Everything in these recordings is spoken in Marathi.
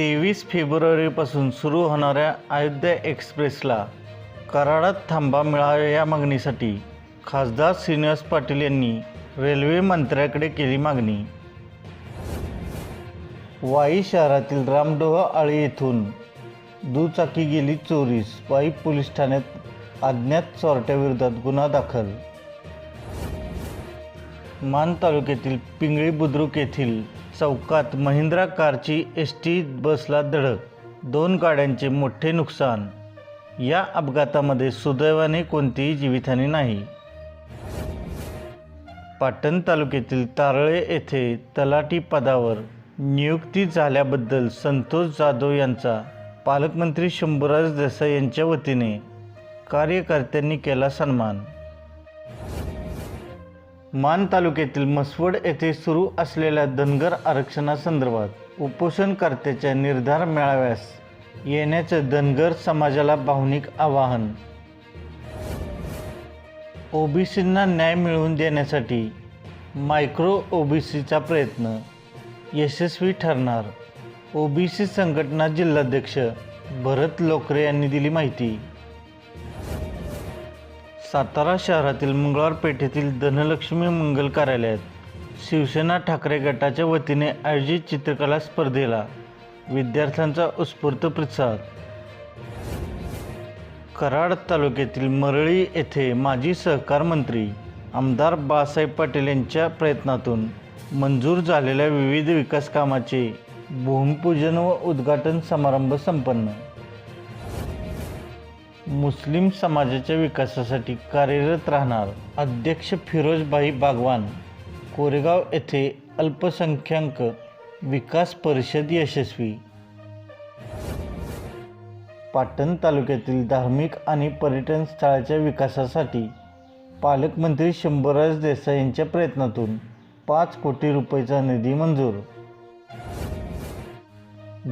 तेवीस फेब्रुवारीपासून सुरू होणाऱ्या अयोध्या एक्सप्रेसला कराडात थांबा मिळावा या मागणीसाठी खासदार श्रीनिवास पाटील यांनी रेल्वे मंत्र्याकडे केली मागणी. वाई शहरातील रामडोह आळी येथून दुचाकी गेली चोरीस वाई पोलीस ठाण्यात अज्ञात चोरट्याविरोधात गुन्हा दाखल. मान तालुक्यातील पिंगळी बुद्रुक येथील चौकात महिंद्रा कारची एस टी बसला धडक दोन गाड्यांचे मोठे नुकसान. या अपघातामध्ये सुदैवाने कोणतीही जीवितहानी नाही. पाटण तालुक्यातील तारळे येथे तलाठी पदावर नियुक्ती झाल्याबद्दल संतोष जाधव यांचा पालकमंत्री शंभूराज देसाई यांच्या वतीने कार्यकर्त्यांनी केला सन्मान. मान तालुक्यातील मसवड येथे सुरू असलेल्या धनगर आरक्षणासंदर्भात उपोषणकर्त्याच्या निर्धार मेळाव्यास येण्याचं धनगर समाजाला भावनिक आवाहन. ओबीसींना न्याय मिळवून देण्यासाठी मायक्रो ओबीसीचा प्रयत्न. यशस्वी ठरणार. ओबीसी संघटना जिल्हाध्यक्ष भरत लोकरे यांनी दिली माहिती. सातारा शहरातील मंगळवार पेठेतील धनलक्ष्मी मंगल कार्यालयात शिवसेना ठाकरे गटाच्या वतीने आयोजित चित्रकला स्पर्धेला विद्यार्थ्यांचा उत्स्फूर्त प्रतिसाद. कराड तालुक्यातील मरळी येथे माजी सहकार मंत्री आमदार बाळासाहेब पाटील यांच्या प्रयत्नातून मंजूर झालेल्या विविध विकास कामाचे भूमिपूजन व उद्घाटन समारंभ संपन्न मुस्लिम समाजाच्या विकासासाठी कार्यरत राहणार अध्यक्ष फिरोजभाई बागवान कोरेगाव येथे अल्पसंख्याक विकास परिषद यशस्वी. पाटण तालुक्यातील धार्मिक आणि पर्यटन स्थळाच्या विकासासाठी पालकमंत्री शंभूराज देसाई यांच्या प्रयत्नातून पाच कोटी रुपयाचा निधी मंजूर.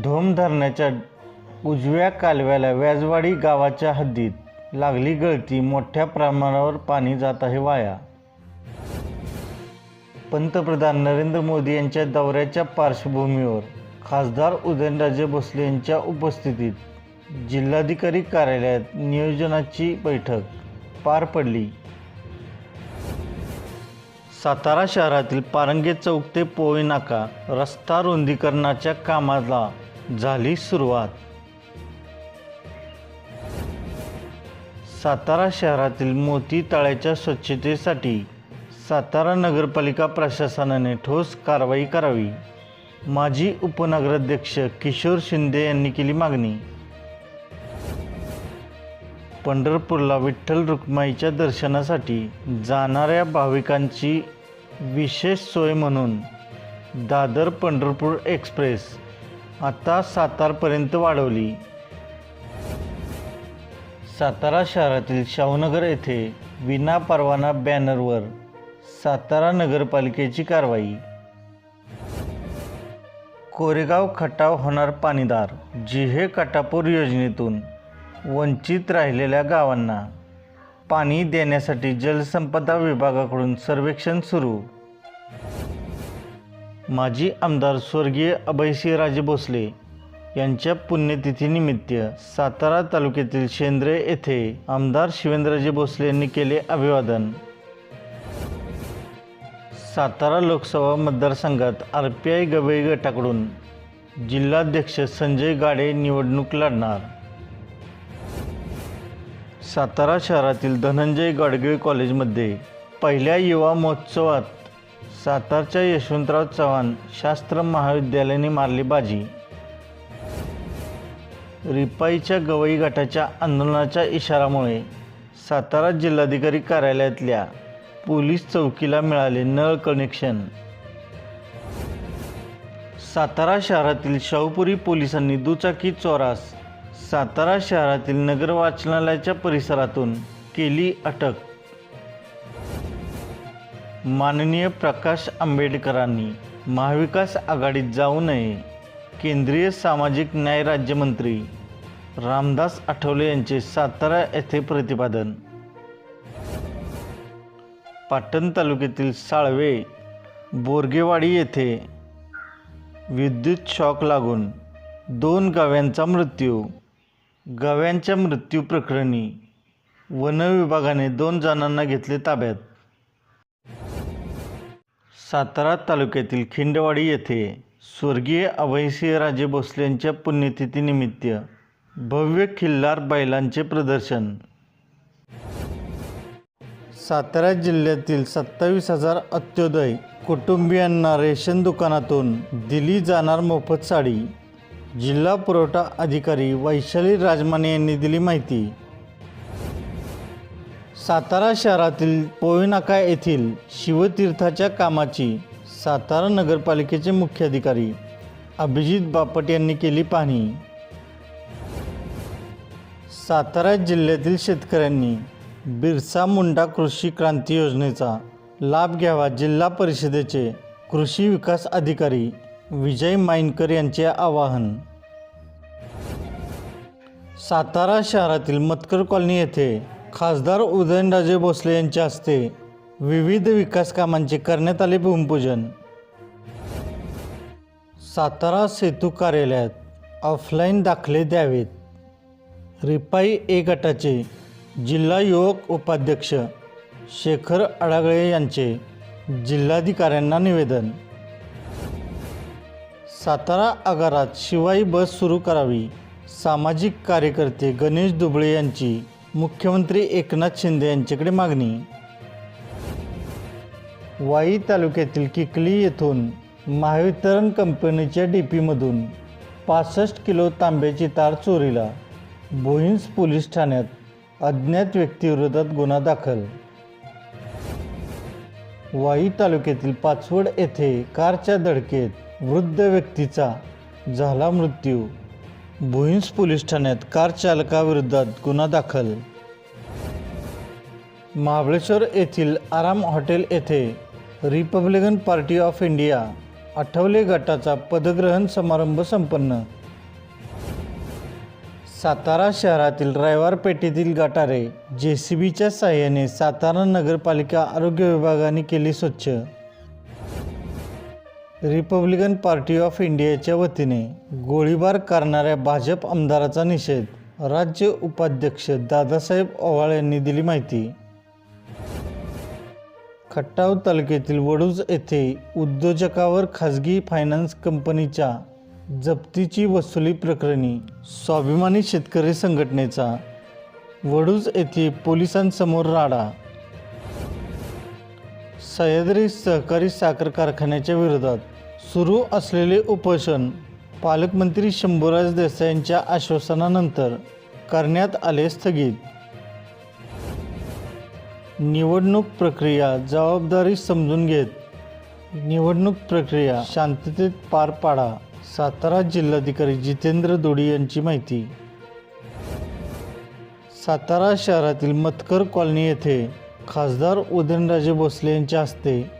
धोम धरणाच्या उजव्या कालव्याला व्याजवाडी गावाच्या हद्दीत लागली गळती मोठ्या प्रमाणावर पाणी जात आहे वाया. पंतप्रधान नरेंद्र मोदी यांच्या दौऱ्याच्या पार्श्वभूमीवर खासदार उदयनराजे भोसले यांच्या उपस्थितीत जिल्हाधिकारी कार्यालयात नियोजनाची बैठक पार पडली. सातारा शहरातील पारंगे चौक ते पोळी नाका रस्ता रुंदीकरणाच्या कामाला झाली सुरुवात. सातारा शहरातील मोती तळ्याच्या स्वच्छतेसाठी सातारा नगरपालिका प्रशासनाने ठोस कारवाई करावी. माजी उपनगराध्यक्ष किशोर शिंदे यांनी केली मागणी. पंढरपूरला विठ्ठल रुक्माईच्या दर्शनासाठी जाणाऱ्या भाविकांची विशेष सोय म्हणून दादर पंढरपूर एक्सप्रेस आता सातारपर्यंत वाढवली. सातारा शहरातील शाहूनगर येथे विना परवाना बॅनरवर सातारा नगरपालिकेची कारवाई. कोरेगाव खटाव होणार पाणीदार जिहे काटापूर योजनेतून वंचित राहिलेल्या गावांना पाणी देण्यासाठी जलसंपदा विभागाकडून सर्वेक्षण सुरू. माजी आमदार स्वर्गीय अभयसिंहराजे भोसले यांच्या पुण्यतिथीनिमित्त सातारा तालुक्यातील शेंद्रे येथे आमदार शिवेंद्रजी भोसले यांनी केले अभिवादन. सातारा लोकसभा मतदारसंघात आर पी आय गवई गटाकडून जिल्हाध्यक्ष संजय गाडे निवडणूक लढणार. सातारा शहरातील धनंजय गाडगीळ कॉलेजमध्ये पहिल्या युवा महोत्सवात सातारच्या यशवंतराव चव्हाण शास्त्र महाविद्यालयाने मारली बाजी. रिपाईच्या गवई गटाच्या आंदोलनाच्या इशारामुळे सातारा जिल्हाधिकारी कार्यालयातल्या पोलीस चौकीला मिळाले नळ कनेक्शन. सातारा शहरातील शाहूपुरी पोलिसांनी दुचाकी चोरास सातारा शहरातील नगर वाचनालयाच्या परिसरातून केली अटक. माननीय प्रकाश आंबेडकरांनी महाविकास आघाडीत जाऊ नये. केंद्रीय सामाजिक न्याय राज्यमंत्री रामदास आठवले यांचे सातारा येथे प्रतिपादन. पाटण तालुक्यातील साळवे बोरगेवाडी येथे विद्युत शॉक लागून दोन गाव्यांचा मृत्यू. गाव्यांच्या मृत्यू प्रकरणी वन विभागाने दोन जणांना घेतले ताब्यात. सातारा तालुक्यातील खिंडवाडी येथे स्वर्गीय अभयसिंहराजे भोसले यांच्या पुण्यतिथीनिमित्त भव्य खिल्लार बैलांचे प्रदर्शन. सातारा जिल्ह्यातील सत्तावीस हजार अत्योदय कुटुंबियांना रेशन दुकानातून दिली जाणार मोफत साडी. जिल्हा पुरवठा अधिकारी वैशाली राजमाने यांनी दिली माहिती. सातारा शहरातील पोयनाका येथील शिवतीर्थाच्या कामाची सातारा नगरपालिकेचे मुख्याधिकारी अभिजित बापट यांनी केली पाहणी. सातारा जिल्ह्यातील शेतकऱ्यांनी बिरसा मुंडा कृषी क्रांती योजनेचा लाभ घ्यावा जिल्हा परिषदेचे कृषी विकास अधिकारी विजय माइनकर यांचे आवाहन. सातारा शहरातील मतकर कॉलनी येथे खासदार उदयनराजे भोसले यांच्या हस्ते विविध विकास कामांचे करण्यात आले भूमिपूजन. सातारा सेतू कार्यालयात ऑफलाईन दाखले द्यावेत. रिपाई ए गटाचे जिल्हा युवक उपाध्यक्ष शेखर अडागळे यांचे जिल्हाधिकाऱ्यांना निवेदन. सातारा आगारात शिवाई बस सुरू करावी. सामाजिक कार्यकर्ते गणेश दुबळे यांची मुख्यमंत्री एकनाथ शिंदे यांच्याकडे मागणी. वाई तालुक्यातील किकली येथून महावितरण कंपनीच्या डीपीमधून पासष्ट किलो तांब्याची तार चोरीला. भोईन्स पोलीस ठाण्यात अज्ञात व्यक्तीविरोधात गुन्हा दाखल. वाई तालुक्यातील पाचवड येथे कारच्या धडकेत वृद्ध व्यक्तीचा झाला मृत्यू. भुईन्स पोलीस ठाण्यात कार चालकाविरोधात गुन्हा दाखल. महाबळेश्वर येथील आराम हॉटेल येथे Republican party of India Athawale गटाचा पदग्रहण समारंभ संपन्न. सातारा शहरातील रायवार पेठेतील गटारे जे सी बीच्या साह्याने सातारा नगरपालिका आरोग्य विभागाने केली स्वच्छ. रिपब्लिकन पार्टी ऑफ इंडियाच्या वतीने गोळीबार करणाऱ्या भाजप आमदाराचा निषेध. राज्य उपाध्यक्ष दादासाहेब ओवाळ यांनी दिली माहिती. खटाव तालुक्यातील वडूज येथे उद्योजकावर खाजगी फायनान्स कंपनीच्या जप्तीची वसुली प्रकरणी स्वाभिमानी शेतकरी संघटनेचा वडूज येथे पोलिसांसमोर राडा. सह्याद्री सहकारी साखर कारखान्याच्या विरोधात सुरू असलेले उपोषण पालकमंत्री शंभूराज देसाईंच्या आश्वासनानंतर करण्यात आले स्थगित. निवडणूक प्रक्रिया जबाबदारी समजून घेत. निवडणूक प्रक्रिया शांततेत पार पाडा सातारा जिल्हाधिकारी जितेंद्र दोडी यांची माहिती. सातारा शहरातील मतकर कॉलनी येथे खासदार उदयनराजे भोसले यांच्या हस्ते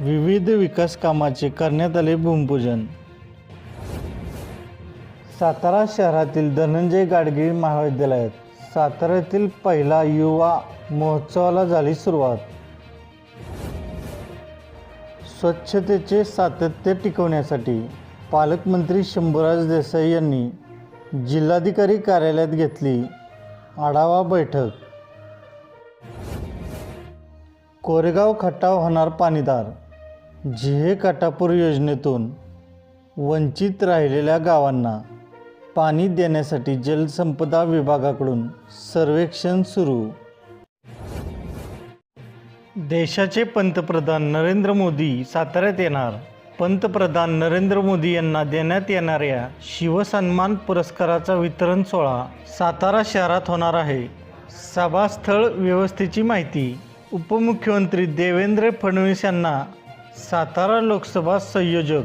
विविध विकास कामाचे करण्यात आले भूमिपूजन. सातारा शहरातील धनंजय गाडगीळ महाविद्यालयात साताऱ्यातील पहिला युवा महोत्सवाला झाली सुरुवात. स्वच्छतेचे सातत्य टिकवण्यासाठी पालकमंत्री शंभूराज देसाई यांनी जिल्हाधिकारी कार्यालयात घेतली आढावा बैठक. कोरेगाव खटाव होणार पाणीदार. जिहे काटापूर योजनेतून वंचित राहिलेल्या गावांना पाणी देण्यासाठी जलसंपदा विभागाकडून सर्वेक्षण सुरू. देशाचे पंतप्रधान नरेंद्र मोदी साताऱ्यात येणार. पंतप्रधान नरेंद्र मोदी यांना देण्यात येणाऱ्या शिवसन्मान पुरस्काराचा वितरण सोहळा सातारा शहरात होणार आहे. सभास्थळ व्यवस्थेची माहिती उपमुख्यमंत्री देवेंद्र फडणवीस यांना सातारा लोकसभा संयोजक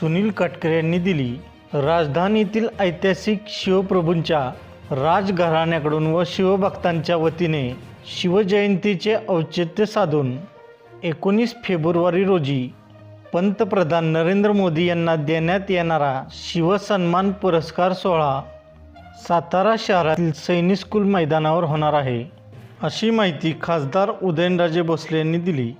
सुनील कटकरे यांनी दिली. राजधानीतील ऐतिहासिक शिवप्रभूंच्या राजघराण्याकडून व शिवभक्तांच्या वतीने शिवजयंतीचे औचित्य साधून एकोणीस फेब्रुवारी रोजी पंतप्रधान नरेंद्र मोदी यांना देण्यात येणारा शिवसन्मान पुरस्कार सोहळा सातारा शहरातील सैनिक स्कूल मैदानावर होणार आहे. अशी माहिती खासदार उदयनराजे भोसले यांनी दिली.